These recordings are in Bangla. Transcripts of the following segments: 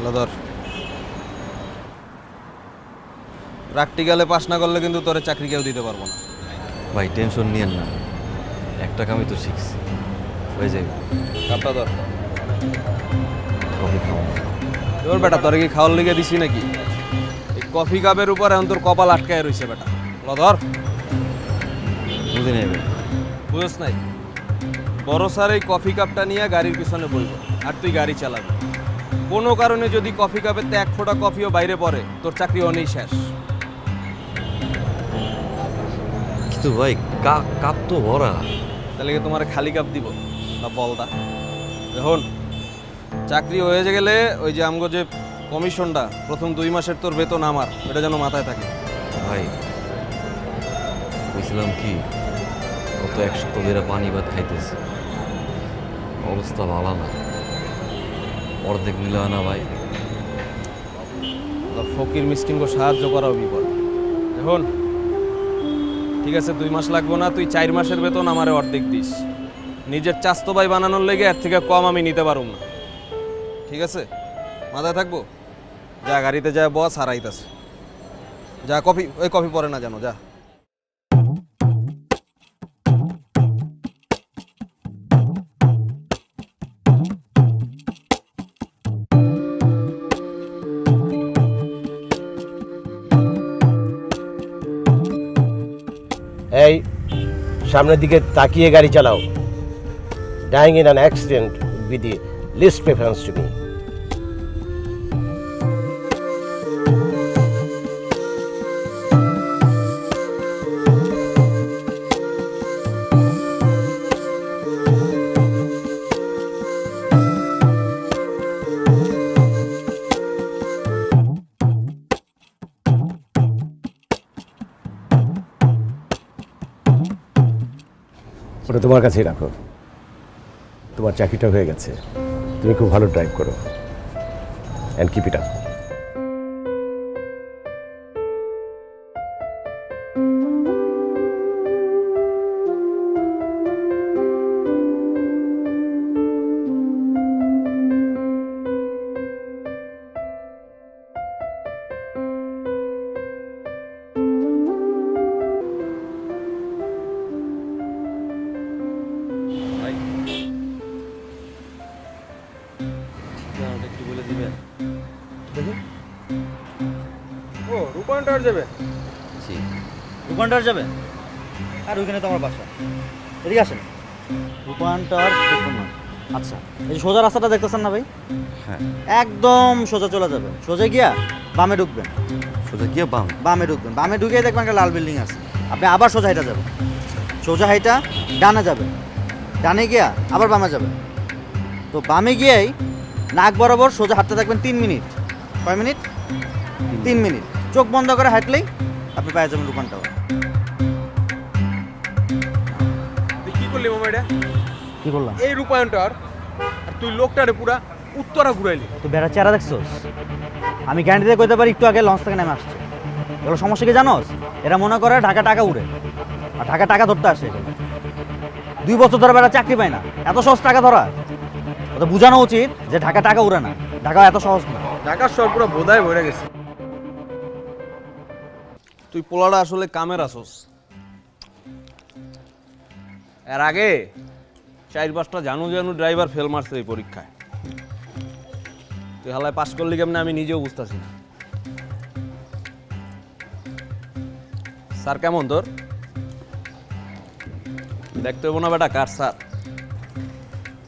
হলো ধর। প্র্যাকটিক্যালে পাস না করলে কিন্তু তোরে চাকরি কেউ দিতে পারব না। ভাই টেনশন নিয়েন না। একটা কামই তো শিখছি। হয়ে যাবে। কাপটা ধর। কফি খাওয়া তোর বেটা তোর কি খাওয়ার লিগে দিছি নাকি? এই কফি কাপের উপর এখন তোর কপাল আটকায় রইছে বেটা। হলো ধর। বুঝে নেবে বুঝছ নাই। বড় স্যার এই কফি কাপটা নিয়ে গাড়ির পিছনে বইব। আর তুই গাড়ি চালাবি। কোনো কারণে যদি কফি কাপেতে এক ফোঁটা কফিও বাইরে পড়ে তোর চাকরি অনেই শেষ। কিন্তু ভাই কাপ কাপ তো ভরা। তাহলে কি তোমার খালি কাপ দিব না বলদা? দেখুন চাকরি হয়ে গেলে ওই যে আমগো যে কমিশনটা প্রথম দুই মাসের তোর বেতন আমার এটা যেন মাথায় থাকে। ভাই বুঝলাম কি কত এক সপ্তাহ ধরে পানি ভাত খাইতেছে। অবস্থা ভালো না। অর্ধেক নিলে না ভাই। ফকির মিসকিনকে সাহায্য করাও বিপদ। এখন ঠিক আছে, দুই মাস লাগবো না, তুই চার মাসের বেতন আমারে অর্ধেক দিস। নিজের চাস্তো ভাই বানানোর লেগে এর থেকে কম আমি নিতে পারুম না। ঠিক আছে? মাথায় থাকব? যা, গাড়িতে যায় বস, হারাইতেছে। যা, কফি, ওই কফি পরে না জানো যা। সামনের দিকে তাকিয়ে গাড়ি চালাও। Dying in an accident with the list preference to me তোমার কাছেই রাখো। তোমার চাকরিটা হয়ে গেছে। তুমি খুব ভালো ড্রাইভ করো। অ্যান্ড কিপ ইট আপ রূপান্তর যাবে? আর ওইখানে তো আমার বাসা। এদিকে আসেন। রূপান্তর আচ্ছা এই সোজা রাস্তাটা দেখতেছেন না ভাই? হ্যাঁ। একদম সোজা চলে যাবে। সোজা গিয়া বামে ঢুকবেন। সোজা গিয়ে বাম? বামে ঢুকবেন। বামে ঢুকেই দেখবেন একটা লাল বিল্ডিং আছে। আপনি আবার সোজা হাইটা যাবেন। সোজা হাইটা ডানে যাবেন। ডানে গিয়া আবার বামে যাবেন। তো বামে গিয়েই নাক বরাবর সোজা হাঁটতে থাকবেন তিন মিনিট। কয় মিনিট? তিন মিনিট। চোখ বন্ধ করে হাঁটলেই আপনি পেয়ে যাবেন রূপান্তর তুই করলি মোবাইলটা কি বললাম? এই রূপান্তর আর। তুই লোকটারে পুরা উত্তরা ঘুরাইলি। তো বেড়া চেহারা দেখছোস? আমি গ্যারান্টি কইতে পারি একটু আগে লঞ্চ থেকে নেমে আসছে। এগুলো সমস্যা কি জানোস? এরা মনে করে ঢাকা টাকা উড়ে। আর ঢাকা টাকা ধরতে আসে। দুই বছর ধরে বেড়া চাকরি পায় না। এত সহজ টাকা ধরা। ওদের বোঝানো উচিত যে ঢাকা টাকা উড়ে না। ঢাকা এত সহজ না। ঢাকার শহর পুরো বোধায় ভরে গেছে। তুই পোলাটা আসলে কামের আসোস। এর আগে চার পাঁচটা জানু জানু ড্রাইভার ফেল মারছে এই পরীক্ষায়। তুই হালায় পাস করলি কেমনে আমি নিজেও বুঝতেছি না। স্যার কেমন তোর? দেখতে হব না বেটা কার স্যার?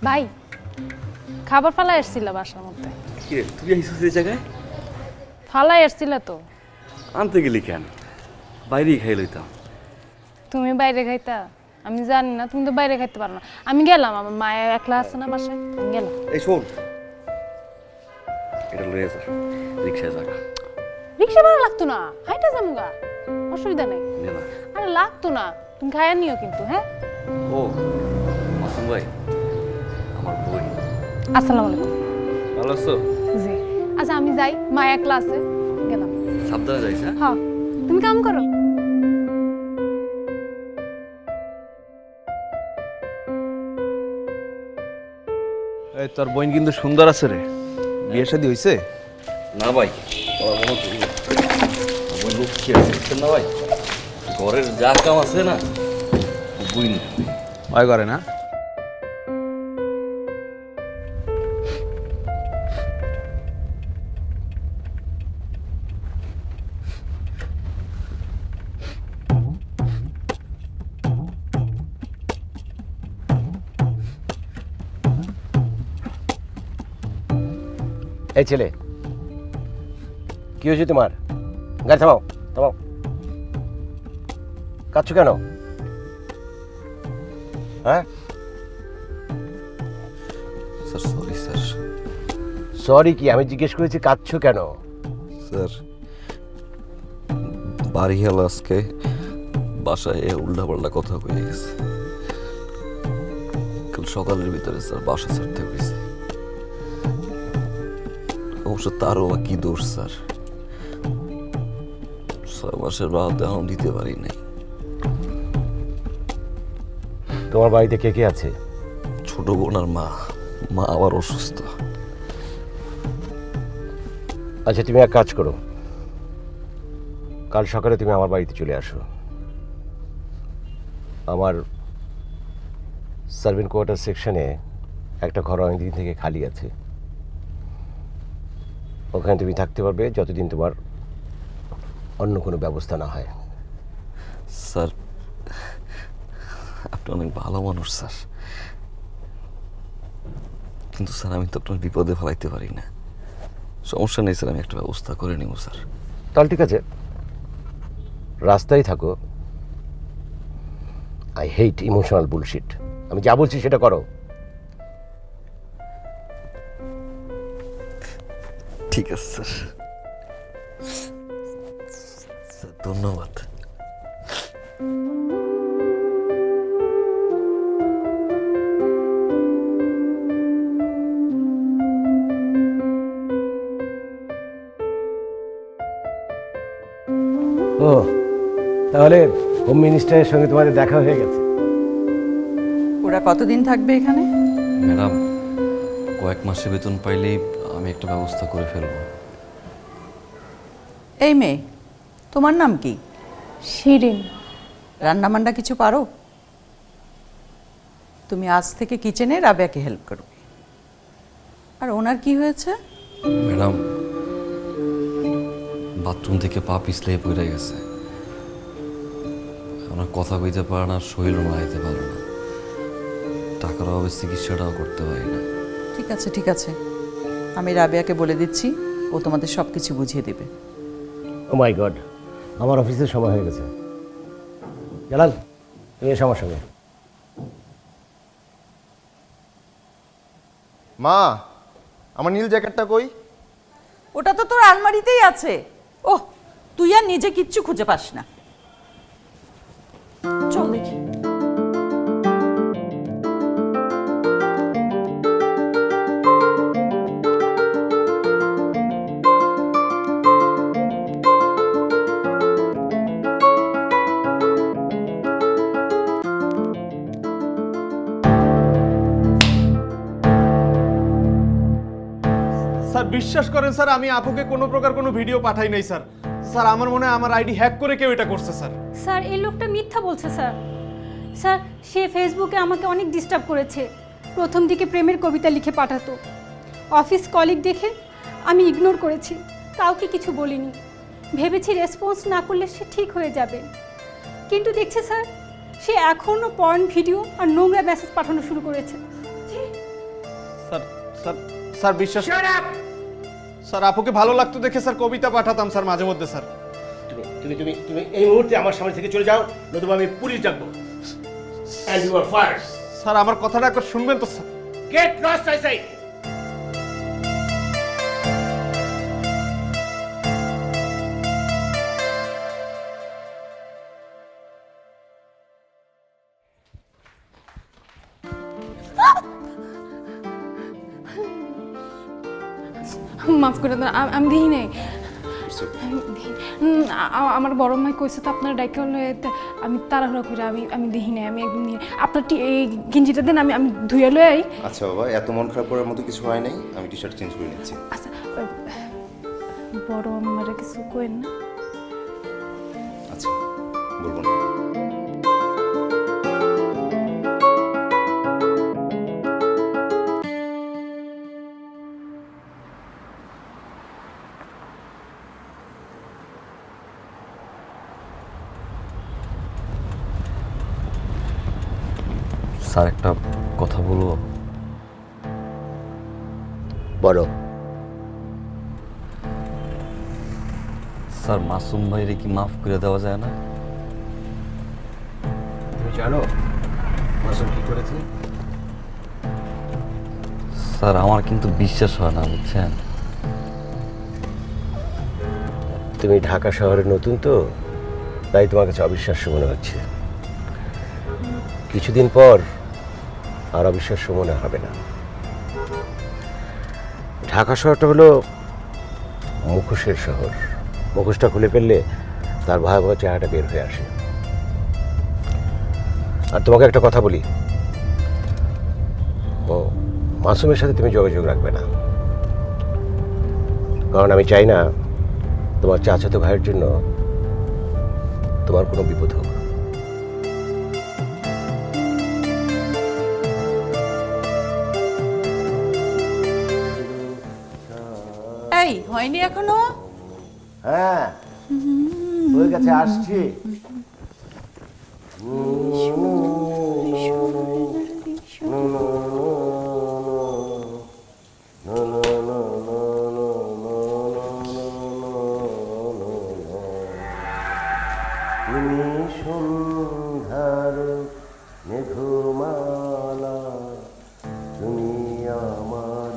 ভাই খাবার ফালাই এসছিল বাসার মধ্যে। কি রে তুই এই জায়গায়? ফালাই এসছিল তো। আনতে গেলি কেন? বাইরেই খাই লইতাম। তুমি বাইরে খাইতা? আমি জানি না তুমি তো বাইরে খাইতে পারো না। আমি গেলাম আমার মায়ের একলা আছে না বাসায়? আমি গেলাম। এই শোন। এটা লয়ে যা রিক্সায় জায়গা রিক্সা ভাড়া লাগতো না? হাইটা যামুগা অসুবিধা নেই। নে না। আরে লাগতো না। তুমি খাইয়া নিও কিন্তু হ্যাঁ? ও মাসুম ভাই আমার বই। আসসালামু আলাইকুম। ভালো আছো? জি। আচ্ছা আমি যাই মা একলা আছে গেলাম। সাবধানে যাইস হ্যাঁ? হ্যাঁ। তুমি কাম করো। তোর বোন কিন্তু সুন্দর আছে রে। বিয়ে শাদি হয়েছে না ভাই। তোমার মনে করি না। লোক না ভাই? ঘরের যা কাম আছে না বুঝিনি। ভয় করে না? এই ছেলে কি হয়েছে তোমার? গাড়ি থামাও থামাও। কাঁদছো কেন? হ্যাঁ? Sir sorry sir. সরি কি আমি জিজ্ঞেস করেছি কাঁদছো কেন? স্যার বাড়ি গেল আজকে বাসায় উল্টা পাল্টা কথা কয়ে গেছে। কাল সকালের ভিতরে স্যার বাসা ছাড়তে হয়েছে। অবশ্য তারও বা কি দোষ স্যার ছয় মাসের বাদ এখন দিতে পারি নাই তোমার বাড়িতে কে কে আছে? ছোট বোন আর মা। মা আবার অসুস্থ। আচ্ছা তুমি এক কাজ করো। কাল সকালে তুমি আমার বাড়িতে চলে আসো। আমার সার্ভিন কোয়ার্টার সেকশনে একটা ঘর অনেকদিন থেকে খালি আছে। ওখানে তুমি থাকতে পারবে যতদিন তোমার অন্য কোনো ব্যবস্থা না হয়। স্যার আপনি অনেক ভালো মানুষ স্যার। কিন্তু স্যার আমি তো আপনার বিপদে ফেলাইতে পারি না। সমস্যা নেই স্যার আমি একটা ব্যবস্থা করে নেব স্যার। তাহলে ঠিক আছে। রাস্তায় থাকো। আই হেট ইমোশনাল বুলশিট আমি যা বলছি সেটা করো। ঠিক আছে স্যার। স্যার ধন্যবাদ। ও তাহলে হোম মিনিস্টারের সঙ্গে তোমাদের দেখা হয়ে গেছে। ওরা কতদিন থাকবে এখানে? ম্যাডাম কয়েক মাসে বেতন পাইলেই আমি একটা ব্যবস্থা করে ফেলব। এই মেয়ে তোমার নাম কি? শিরিন। রান্না বান্না কিছু পারো? তুমি আজ থেকে কিচেনে রাবেয়াকে হেল্প করবে আর ওনার কি হয়েছে? ম্যাডাম বাথরুম থেকে পা পিছলে পড়ে গেছে। ওনার কথা কইতে পারে না শরীর মারাইতে পারে না। টাকার অভাবে চিকিৎসাটাও করতে পারি না। ঠিক আছে ঠিক আছে। আমি রাবেয়াকে বলে দিচ্ছি ও তোমাদের সব কিছু বুঝিয়ে দেবে। ও মাই গড আমার অফিসের সময় হয়ে গেছে। জালাল তুমি এসো আমার সঙ্গে। মা আমার নীল জ্যাকেটটা কই? ওটা তো তোর আলমারিতেই আছে। ওহ তুই আর নিজে কিচ্ছু খুঁজে পাস না। বিশ্বাস করেন স্যার আমি আপুকে কোনো প্রকার কোনো ভিডিও পাঠাই নাই স্যার। স্যার আমার মনে হয় আমার আইডি হ্যাক করে কেউ এটা করছে স্যার। স্যার এই লোকটা মিথ্যা বলছে স্যার। স্যার সে ফেসবুকে আমাকে অনেক ডিস্টার্ব করেছে। প্রথম দিকে প্রেমের কবিতা লিখে পাঠাতো। অফিস কলিগ দেখে আমি ইগনোর করেছি। কাউকে কিছু বলিনি। ভেবেছি রেসপন্স না করলে সে ঠিক হয়ে যাবে। কিন্তু দেখছি স্যার সে এখনও পর্ন ভিডিও আর নোংরা মেসেজ পাঠানো শুরু করেছে। স্যার স্যার স্যার বিশ্বাস স্যার আপুকে ভালো লাগতো দেখে স্যার কবিতা পাঠাতাম স্যার মাঝে মধ্যে স্যার। তুমি তুমি তুমি তুমি এই মুহূর্তে আমার সামনে থেকে চলে যাও নতুবা আমি পুলিশ ডাকবো। And you are first sir আমার কথাটা একবার শুনবেন তো স্যার। গেট লস্ট আই সাই মাফ করে দেন আ- আমি দিই নাই। আমি দিই- উম, আ- আ- আমার বড় মাই কইছে তো আপনার ডাইকে আমি তাড়াহুড়া করে আমি আমি দিই নাই আমি একদম নাই। আপনার টি- এই গেঞ্জিটা দেন আমি আমি ধুয়ে লই আই। আচ্ছা বাবা এত মন খারাপ করার মতো কিছু হয় নাই? আমি টি শার্ট চেঞ্জ করে নিচ্ছি। আচ্ছা বড় আমারে কিছু কইন না? আচ্ছা বলব না। স্যার একটা কথা বলব? বলো। স্যার মাসুম ভাইরে কি মাফ করে দেওয়া যায় না? তুমি জানো মাসুম কি করেছে? স্যার আমার কিন্তু বিশ্বাস হয় না বুঝছেন? তুমি ঢাকা শহরে নতুন তো তাই তোমার কাছে অবিশ্বাস্য মনে হচ্ছে। কিছুদিন পর আর অবিশ্বাস্য মনে হবে না। ঢাকা শহরটা হলো মুখোশের শহর। মুখোশটা খুলে ফেললে তার ভয়াবহ চেহারাটা বের হয়ে আসে। আর তোমাকে একটা কথা বলি। ও, মাসুমের সাথে তুমি যোগাযোগ রাখবে না। কারণ আমি চাই না তোমার চাচাতো ভাইয়ের জন্য তোমার কোনো বিপদ হোক। হয়নি এখনও? হ্যাঁ। ওই কাছে আসছি। তুমি সন্ধ্যার মেঘমালা তুমি আমার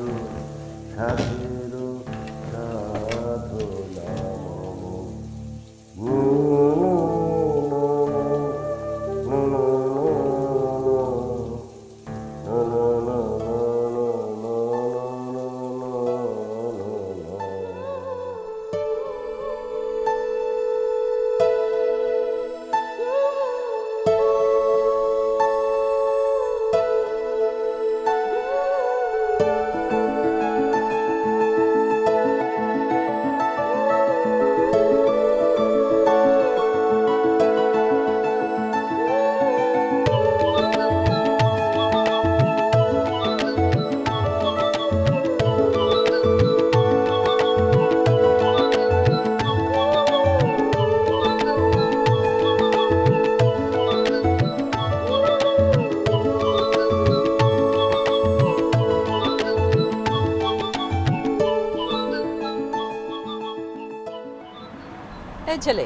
এই ছেলে?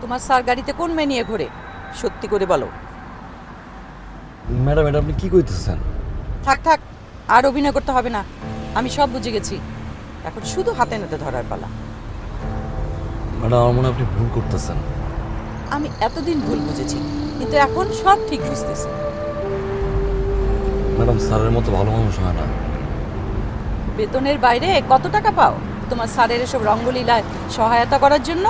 তোমার স্যার গাড়িতে কোন মেয়ে নিয়ে ঘোরে? সত্যি করে বলো। ম্যাডাম এটা আপনি কি কইতেছেন? থাক থাক আর অভিনয় করতে হবে না। আমি সব বুঝে গেছি। এখন শুধু হাতে নাতে ধরার পালা। ম্যাডাম আমার মনে হয় আপনি ভুল করতেছেন। আমি এতদিন ভুল বুঝেছি কিন্তু এখন সব ঠিক বুঝতেছি। ম্যাডাম স্যারের মতো ভালো মানুষ হয় না। বেতনের বাইরে কত টাকা পাও? তোমার স্যারের এসব রঙ্গলীলায় সহায়তা করার জন্য?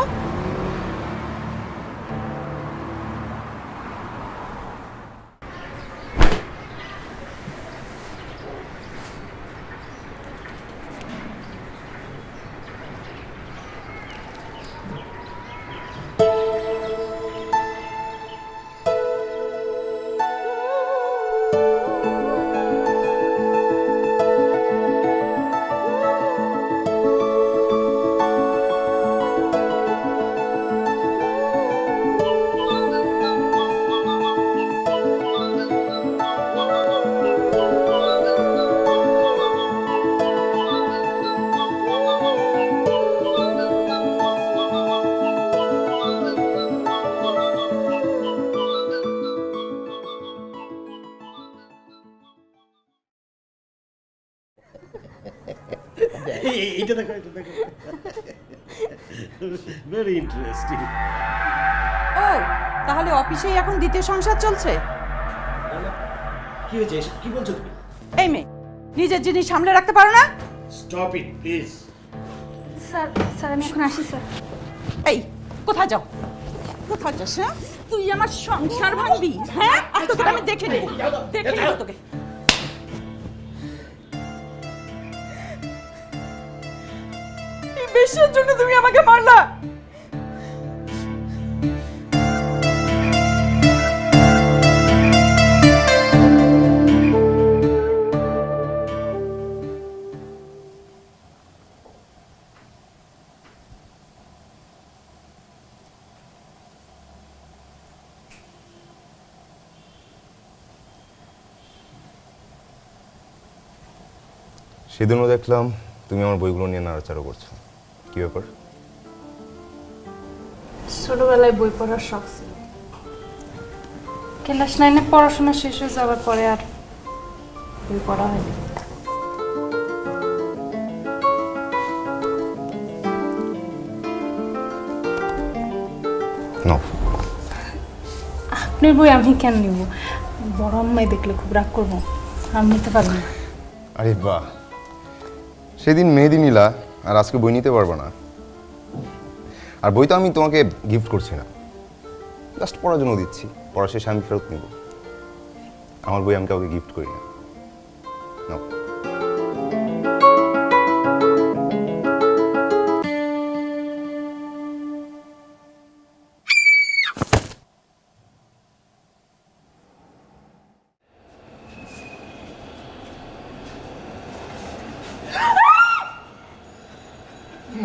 ভেরি ইন্টারেস্টিং ও তাহলে অফিসেই এখন দ্বিতীয় সংসার চলছে? কি হয়েছে? কি বলছো তুমি? এই মেয়ে নিজের জিনিস সামলে রাখতে পারো না? Stop it please sir sir আমি এখন আসি স্যার। এই কোথায় যাও? কোথায় যাস হ্যাঁ? তুই আমার সংসার ভাঙবি হ্যাঁ? আর তোকে আমি দেখে নেব দেখে নেব তোকে। এই বেশির জন্য তুমি আমাকে মারলা। সেদিনও দেখলাম তুমি আমার বইগুলো নিয়ে নাড়াচাড়া করছ। কি ব্যাপার? ছোটবেলায় বই পড়ার শখ ছিল। ক্লাস নাইনে পড়াশোনা শেষ হয়ে যাওয়ার পরে আর বই পড়া হয়নি। আপনার বই আমি কেন নিব? বড় আম্মাই দেখলে খুব রাগ করব। আমি নিতে পারব না। আরে বাহ। সেদিন মেহেদি নিলা আর আজকে বই নিতে পারবে না। আর বই তো আমি তোমাকে গিফট করছি না। জাস্ট পড়ার জন্য দিচ্ছি। পড়া শেষে আমি ফেরত নেব। আমার বই আমি কাউকে গিফট করি না।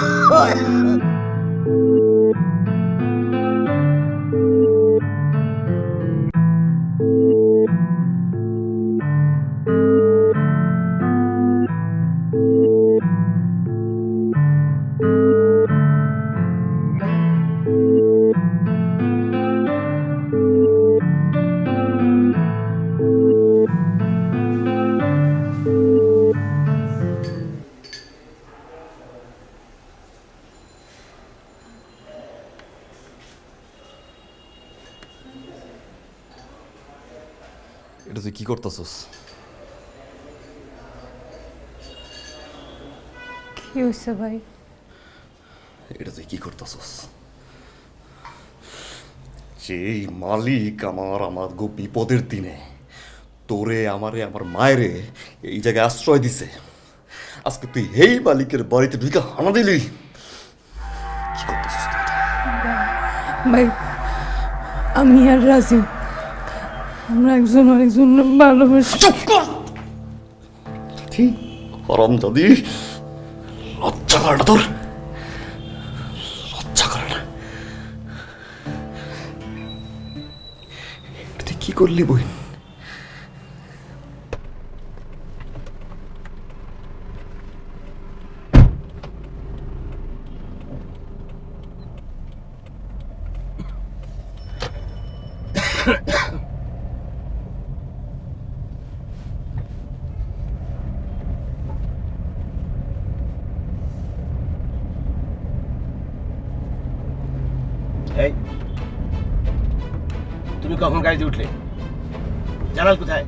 এটা করতেছস কি হয়েছে ভাই এটা তুই কি করতেছস যেই মালিক আমার আমার গো বিপদের দিনে তোরে আমারে আমার মায়েরে এই জায়গায় আশ্রয় দিছে আজকে তুই এই মালিকের বাড়িতে ঢুকে হানা দিলি কি করতেছিস ভাই আমি আর রাজি আমরা একজন আরেকজন ভালোবাসি। ঠিক হরম যদি লজ্জা করে না তোর? লজ্জা করে না। তুই কি করলি বই? এই গাড়িতে উঠলে। জালাল কোথায়?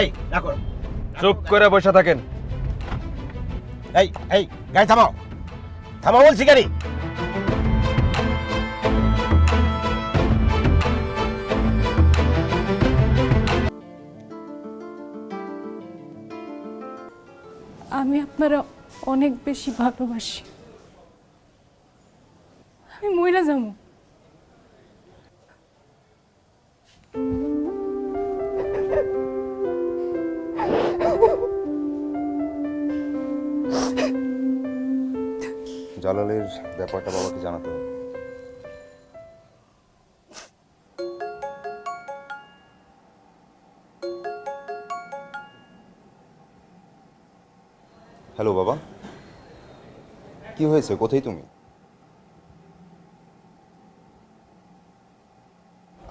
এই রাখো। চুপ করে বসে থাকেন। এই এই গাড়ি থামাও। থামাও বলছি গাড়ি। আমি আপনারা অনেক বেশি ভালোবাসি। আমি মহিলা যাব। জালালের ব্যাপারটা বাবাকে জানাতে হবে। হ্যালো বাবা। কি হয়েছে? কোথায় তুমি?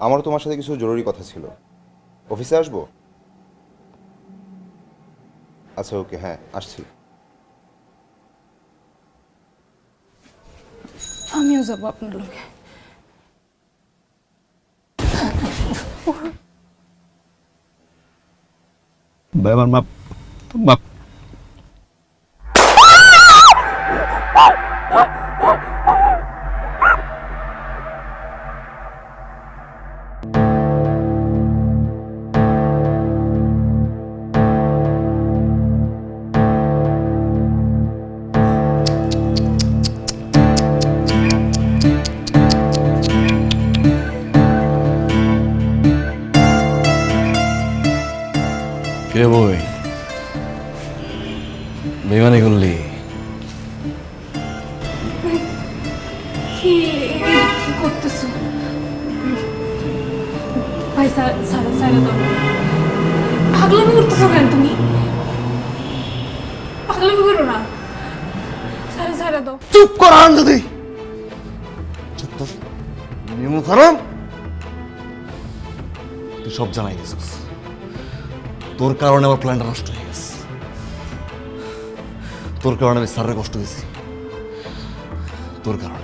আমার তোমার সাথে কিছু জরুরি কথা ছিল। অফিসে আসব? আচ্ছা ওকে হ্যাঁ আসছি। আমিও যাব আপনার মাপ মাপ কি করতেছো? ভাই, স্যার স্যার স্যার পাগলামি করতেছো কেন তুমি? পাগলামি করো না। স্যার স্যার, দাও। চুপ কর যদি চুপ তো তুই সব জানাই দিছিস তোর কারণে আমার প্ল্যানটা নষ্ট হয়ে গেছে। তোর কারণে আমি স্যারের কষ্ট দিছি তোর কারণে।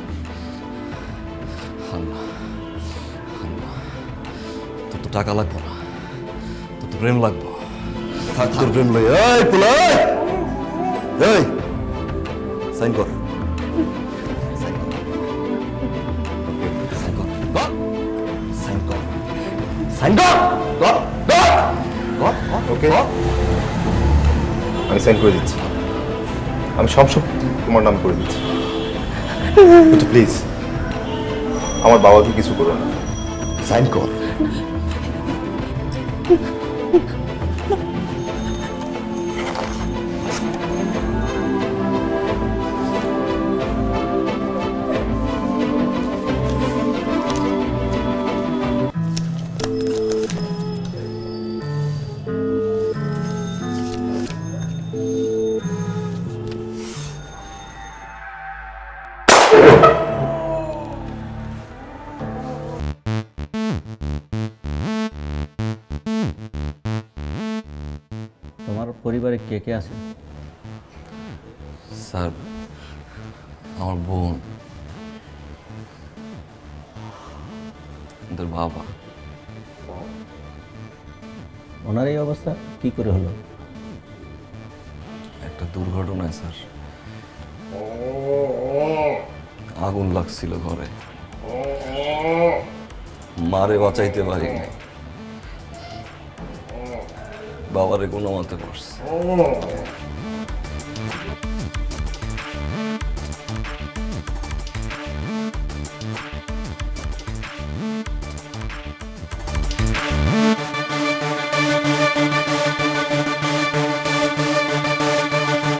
টাকা লাগবো না তোর তো প্রেম লাগবো। থাক তোর প্রেম লই এই পুলাই এই! সাইন কর। সাইন কর। সাইন কর! কর! সাইন কর! সাইন ওকে আমি সেন্ড করে দিচ্ছি। আমি সব সব তোমার নাম করে দিচ্ছি। প্লিজ আমার বাবাকে কিছু করো না। সাইন কর। পরিবারে কে কে আছে? স্যার আমার বোন ওদের বাবা। ওনার এই অবস্থা কি করে হলো? একটা দুর্ঘটনায় স্যার। আগুন লাগছিল ঘরে। মারে বাঁচাইতে পারি নাই বাবারে কোনো মতে পড়ছে